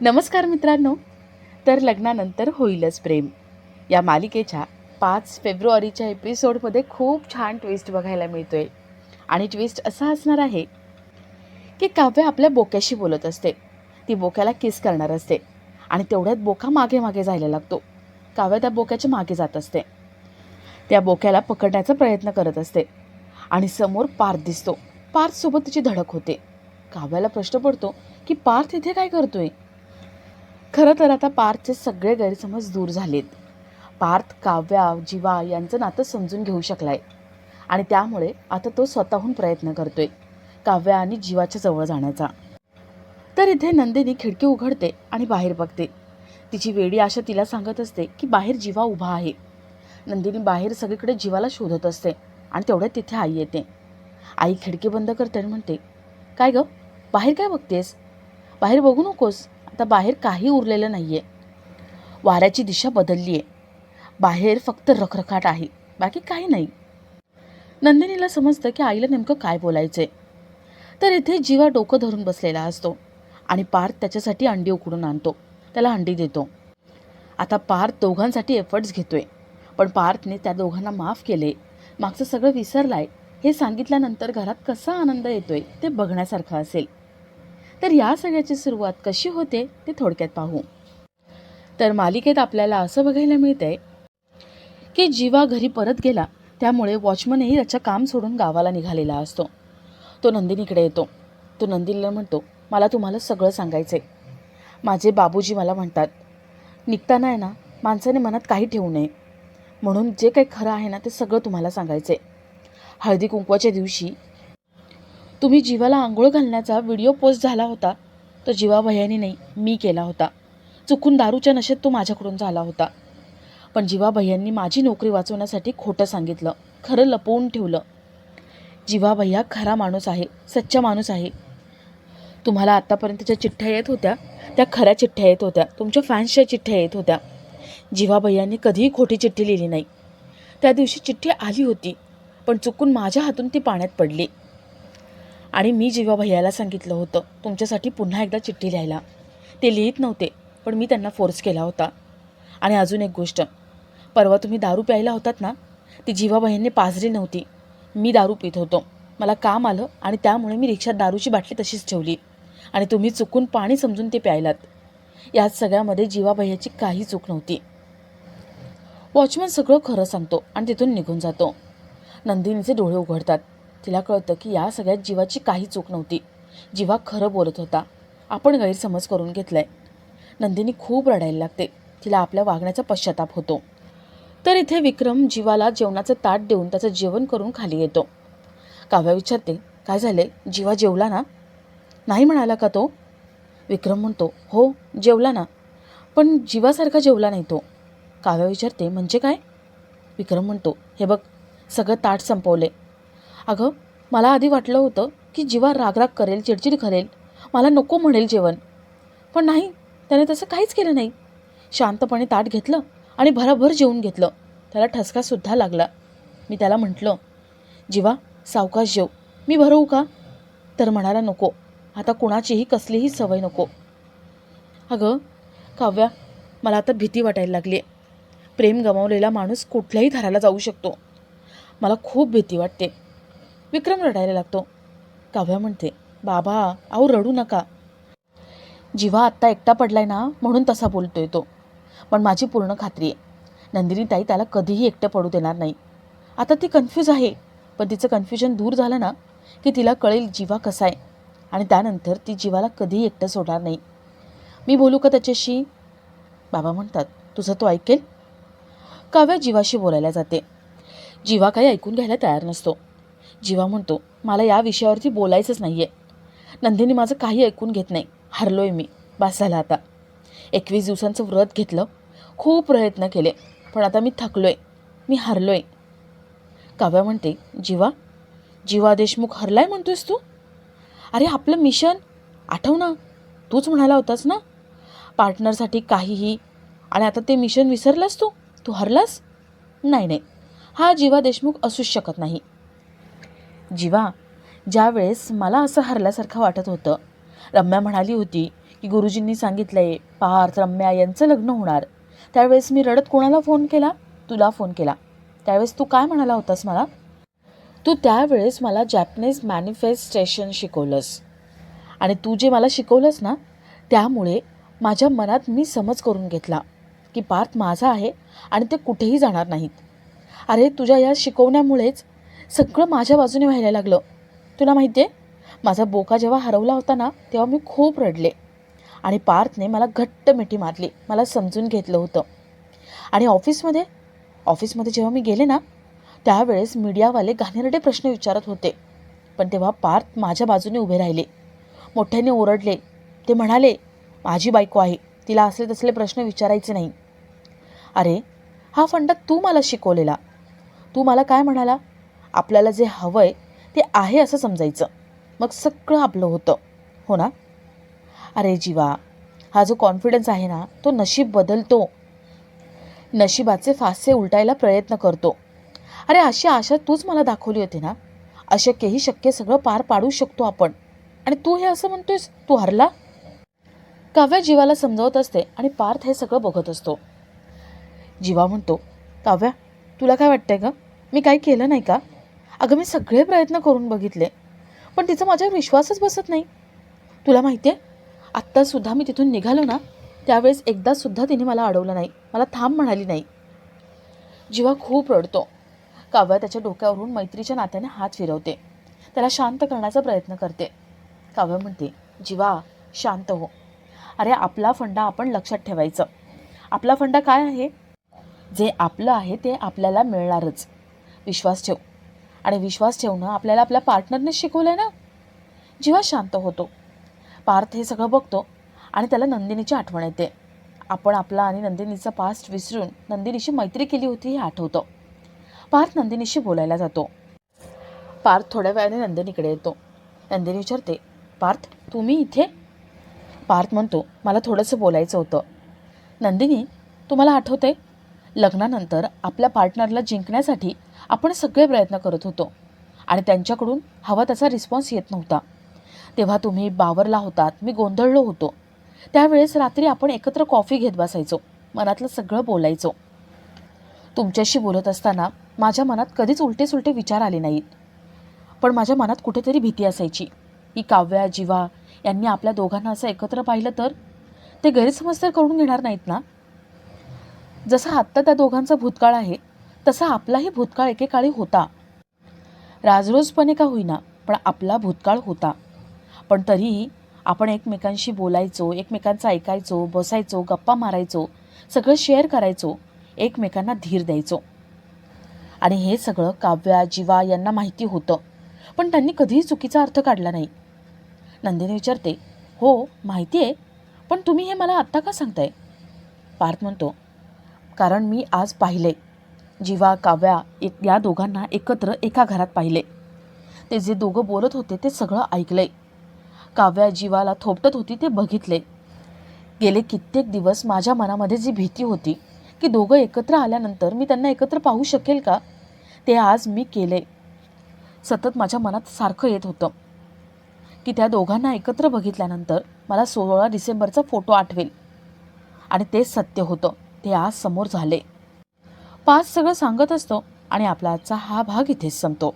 नमस्कार मित्रांनो. तर लग्नानंतर होईलच प्रेम. या मालिकेच्या पाच फेब्रुवारीच्या एपिसोडमध्ये खूप छान ट्विस्ट बघायला मिळतोय. आणि ट्विस्ट असा असणार आहे की काव्य आपल्या बोक्याशी बोलत असते. ती बोक्याला किस करणार असते. आणि तेवढ्यात बोका मागे मागे जायला लागतो. काव्य त्या बोक्याच्या मागे जात असते. त्या बोक्याला पकडण्याचा प्रयत्न करत असते. आणि समोर पार्थ दिसतो. पार्थसोबत तिची धडक होते. काव्याला प्रश्न पडतो की पार्थ इथे काय करतोय? खरं तर आता पार्थचे सगळे गैरसमज दूर झालेत. पार्थ काव्या जीवा यांचं नातं समजून घेऊ शकलाय. आणि त्यामुळे आता तो स्वतःहून प्रयत्न करतोय काव्या आणि जीवाच्या जवळ जाण्याचा. तर इथे नंदिनी खिडकी उघडते आणि बाहेर बघते. तिची वेडी आशा तिला सांगत असते की बाहेर जीवा उभा आहे. नंदिनी बाहेर सगळीकडे जीवाला शोधत असते आणि तेवढ्यात तिथे आई येते. आई खिडकी बंद करते आणि म्हणते काय गं? बाहेर काय बघतेस? बाहेर बघू नकोस. आता बाहेर काही उरलेलं नाही आहे वाऱ्याची दिशा बदलली आहे बाहेर फक्त रखरखाट आहे. बाकी काही नाही. नंदिनीला समजतं की आईला नेमकं काय बोलायचं आहे तर इथे जीवा डोकं धरून बसलेला असतो आणि पार्थ त्याच्यासाठी अंडी उकडून आणतो. त्याला अंडी देतो. आता पार्थ दोघांसाठी एफर्ट्स घेतोय. पण पार्थने त्या दोघांना माफ केले. मागचं सगळं विसरलाय. हे सांगितल्यानंतर घरात कसा आनंद येतोय ते बघण्यासारखं असेल. तर या सगळ्याची सुरुवात कशी होते ते थोडक्यात पाहू. तर मालिकेत आपल्याला असं बघायला मिळतंय की जीवा घरी परत गेला त्यामुळे वॉचमनही त्याचं काम सोडून गावाला निघालेला असतो. तो नंदिनीकडे येतो. तो नंदिनीला म्हणतो मला तुम्हाला सगळं सांगायचं आहे माझे बाबूजी मला म्हणतात निघताना आहे ना माणसाने मनात काही ठेवू नये. म्हणून जे काही खरं आहे ना ते सगळं तुम्हाला सांगायचं आहे हळदी कुंकवाच्या दिवशी तुम्ही जीवाला आंघोळ घालण्याचा व्हिडिओ पोस्ट झाला होता. तो जीवा भैयानी नाही मी केला होता. चुकून दारूच्या नशेत तो माझ्याकडून झाला होता. पण जीवा भैयांनी माझी नोकरी वाचवण्यासाठी खोटं सांगितलं खरं लपवून ठेवलं. जीवा भैया खरा माणूस आहे सच्चा माणूस आहे. तुम्हाला आत्तापर्यंत ज्या चिठ्ठ्या येत होत्या त्या खऱ्या चिठ्ठ्या येत होत्या. तुमच्या फॅन्सच्या चिठ्ठ्या येत होत्या. जीवा भैयांनी कधीही खोटी चिठ्ठी लिहिली नाही. त्या दिवशी चिठ्ठी आली होती पण चुकून माझ्या हातून ती पाण्यात पडली. आणि मी जेव्हा भैयाला सांगितलं होतं तुमच्यासाठी पुन्हा एकदा चिठ्ठी लिहायला. ते लिहित नव्हते पण मी त्यांना फोर्स केला होता. आणि अजून एक गोष्ट परवा तुम्ही दारू प्यायला होतात ना ती जीवा भैयांनी पाजली नव्हती. मी दारू पित होतो. मला काम आलं आणि त्यामुळे मी रिक्षात दारूची बाटली तशीच ठेवली. आणि तुम्ही चुकून पाणी समजून ते प्यायलात. यात सगळ्यामध्ये जीवा भैयाची काही चूक नव्हती. वॉचमन सगळं खरं सांगतो आणि तिथून निघून जातो. नंदिनीचे डोळे उघडतात. तिला कळतं की या सगळ्यात जीवाची काही चूक नव्हती. जीवा खरं बोलत होता. आपण गैरसमज करून घेतलाय. नंदिनी खूप रडायला लागते. तिला आपल्या वागण्याचा पश्चाताप होतो. तर इथे विक्रम जीवाला जेवणाचं ताट देऊन त्याचं जेवण करून खाली येतो. काव्या विचारते काय झाले जीवा जेवला ना? नाही म्हणाला का तो? विक्रम म्हणतो हो जेवला ना. पण जीवासारखा जेवला नाही तो. काव्या विचारते म्हणजे काय? विक्रम म्हणतो हे बघ सगळं ताट संपवले अगं मला आधी वाटलं होतं की जीवा रागराग करेल चिडचिड करेल. मला नको म्हणेल जेवण. पण नाही त्याने तसं काहीच केलं नाही. शांतपणे ताट घेतलं आणि भराभर जेवून घेतलं. त्याला ठसकासुद्धा लागला. मी त्याला म्हटलं जीवा सावकाश जेव. मी भरवू का? तर म्हणाला नको. आता कुणाचीही कसलीही सवय नको. अगं काव्या मला आता भीती वाटायला लागली आहे प्रेम गमावलेला माणूस कुठल्याही थराला जाऊ शकतो. मला खूप भीती वाटते. विक्रम रडायला लागतो. काव्या म्हणते बाबा अहो रडू नका. जीवा आत्ता एकटा पडलाय ना म्हणून तसा बोलतोय तो. पण माझी पूर्ण खात्री आहे. नंदिनी ताई त्याला कधीही एकटं पडू देणार नाही. आता ती कन्फ्यूज आहे. पण तिचं कन्फ्युजन दूर झालं ना की तिला कळेल जीवा कसा आहे. आणि त्यानंतर ती जीवाला कधीही एकटं सोडणार नाही. मी बोलू का त्याच्याशी? बाबा म्हणतात तुझं तो ऐकेल? काव्या जीवाशी बोलायला जाते. जीवा काही ऐकून घ्यायला तयार नसतो. जीवा म्हणतो मला या विषयावरती बोलायचंच नाही आहे नंदिनी माझं काही ऐकून घेत नाही. हरलोय मी. बास झाला आता. एकवीस दिवसांचं व्रत घेतलं. खूप प्रयत्न केले पण आता मी थकलोय. मी हरलोय. काव्या म्हणते जीवा जीवा देशमुख हरलाय म्हणतोयस तू? अरे आपलं मिशन? आठव ना. तूच म्हणाला होतास ना? पार्टनरसाठी काहीही. आणि आता ते मिशन विसरलास तू? तू हरलास? नाही नाही. हा जीवा देशमुख असूच शकत नाही. जीवा ज्यावेळेस मला असं हरल्यासारखं वाटत होतं. रम्या म्हणाली होती की गुरुजींनी सांगितलंय पार्थ रम्या यांचं लग्न होणार. त्यावेळेस मी रडत कोणाला फोन केला? तुला फोन केला. त्यावेळेस तू काय म्हणाला होतास मला? तू त्यावेळेस मला जॅपनीज मॅनिफेस्टेशन शिकवलंस. आणि तू जे मला शिकवलंस ना त्यामुळे माझ्या मनात मी समज करून घेतला की पार्थ माझा आहे आणि ते कुठेही जाणार नाहीत. अरे तुझ्या या शिकवण्यामुळेच सगळं माझ्या बाजूने व्हायला लागलं. तुला माहिती आहे माझा बोका जेव्हा हरवला होता ना तेव्हा मी खूप रडले. आणि पार्थने मला घट्ट मिठी मारली. मला समजून घेतलं होतं. आणि ऑफिसमध्ये ऑफिसमध्ये जेव्हा मी गेले ना त्यावेळेस मीडियावाले घाणेरडे प्रश्न विचारत होते. पण तेव्हा पार्थ माझ्या बाजूने उभे राहिले. मोठ्याने ओरडले. ते म्हणाले माझी बायको आहे. तिला असले तसले प्रश्न विचारायचे नाही. अरे हा फंडा तू मला शिकवलेला. तू मला काय म्हणाला? आपल्याला जे हवं आहे ते आहे असं समजायचं. मग सगळं आपलं होतं. हो ना? अरे जीवा हा जो कॉन्फिडन्स आहे ना तो नशीब बदलतो. नशिबाचे फासे उलटायला प्रयत्न करतो. अरे अशी आशा तूच मला दाखवली होती ना? अशक्यही शक्य सगळं पार पाडू शकतो आपण. आणि तू हे असं म्हणतोयस तू हरला? काव्या जीवाला समजावत असते आणि पार्थ हे सगळं बघत असतो. जीवा म्हणतो काव्या तुला काय वाटतंय का मी काही केलं नाही का? अगं मी सगळे प्रयत्न करून बघितले पण तिचा माझ्यावर विश्वासच बसत नाही. तुला माहिती आहे आत्तासुद्धा मी तिथून निघालो ना त्यावेळेस एकदासुद्धा तिने मला अडवलं नाही मला थांब म्हणाली नाही. जीवा खूप रडतो. काव्या त्याच्या डोक्यावरून मैत्रीच्या नात्याने हात फिरवते. त्याला शांत करण्याचा प्रयत्न करते. काव्य म्हणते जीवा शांत हो. अरे आपला फंडा आपण लक्षात ठेवायचं. आपला फंडा काय आहे? जे आपलं आहे ते आपल्याला मिळणारच. विश्वास ठेव. आणि विश्वास ठेवणं आपल्याला आपल्या पार्टनरने शिकवलं आहे ना? जीवा शांत होतो. पार्थ हे सगळं बघतो आणि त्याला नंदिनीची आठवण येते. आपण आपला आणि नंदिनीचा पास्ट विसरून नंदिनीशी मैत्री केली होती हे आठवतं. पार्थ नंदिनीशी बोलायला जातो. पार्थ थोड्या वेळाने नंदिनीकडे येतो. नंदिनी विचारते पार्थ तुम्ही इथे? पार्थ म्हणतो मला थोडंसं बोलायचं होतं. नंदिनी तुम्हाला आठवते लग्नानंतर आपल्या पार्टनरला जिंकण्यासाठी आपण सगळे प्रयत्न करत होतो. आणि त्यांच्याकडून हवा तसा रिस्पॉन्स येत नव्हता. तेव्हा तुम्ही बावरला होतात मी गोंधळलो होतो. त्यावेळेस रात्री आपण एकत्र कॉफी घेत बसायचो मनातलं सगळं बोलायचो. तुमच्याशी बोलत असताना माझ्या मनात कधीच उलटे सुलटे विचार आले नाहीत. पण माझ्या मनात कुठेतरी भीती असायची. की काव्या जीवा यांनी आपल्या दोघांना असं एकत्र पाहिलं तर ते गैरसमज तर करून घेणार नाहीत ना? जसा आत्ता त्या दोघांचा भूतकाळ आहे तसा आपलाही भूतकाळ एकेकाळी होता. राजरोजपणे का होईना पण आपला भूतकाळ होता. पण तरीही आपण एकमेकांशी बोलायचो एकमेकांचं ऐकायचो बसायचो गप्पा मारायचो सगळं शेअर करायचो एकमेकांना धीर द्यायचो. आणि हे सगळं काव्या जीवा यांना माहिती होतं पण त्यांनी कधीही चुकीचा अर्थ काढला नाही. नंदिनी विचारते हो माहिती आहे पण तुम्ही हे मला आत्ता का सांगताय? पार्थ म्हणतो कारण मी आज पाहिले जीवा काव्या एक या दोघांना एकत्र एका घरात पाहिले. ते जे दोघं बोलत होते ते सगळं ऐकलंय काव्या जीवाला थोपटत होती ते बघितले. गेले कित्येक दिवस माझ्या मनामध्ये जी भीती होती की दोघं एकत्र आल्यानंतर मी त्यांना एकत्र पाहू शकेल का? ते आज मी केले. सतत माझ्या मनात सारखं येत होतं की त्या दोघांना एकत्र बघितल्यानंतर मला सोळा डिसेंबरचा फोटो आठवेल. आणि ते सत्य होतं ते आज समोर झाले. पाच सगळं सांगत असतो आणि आपला आजचा हा भाग इथेच संपतो.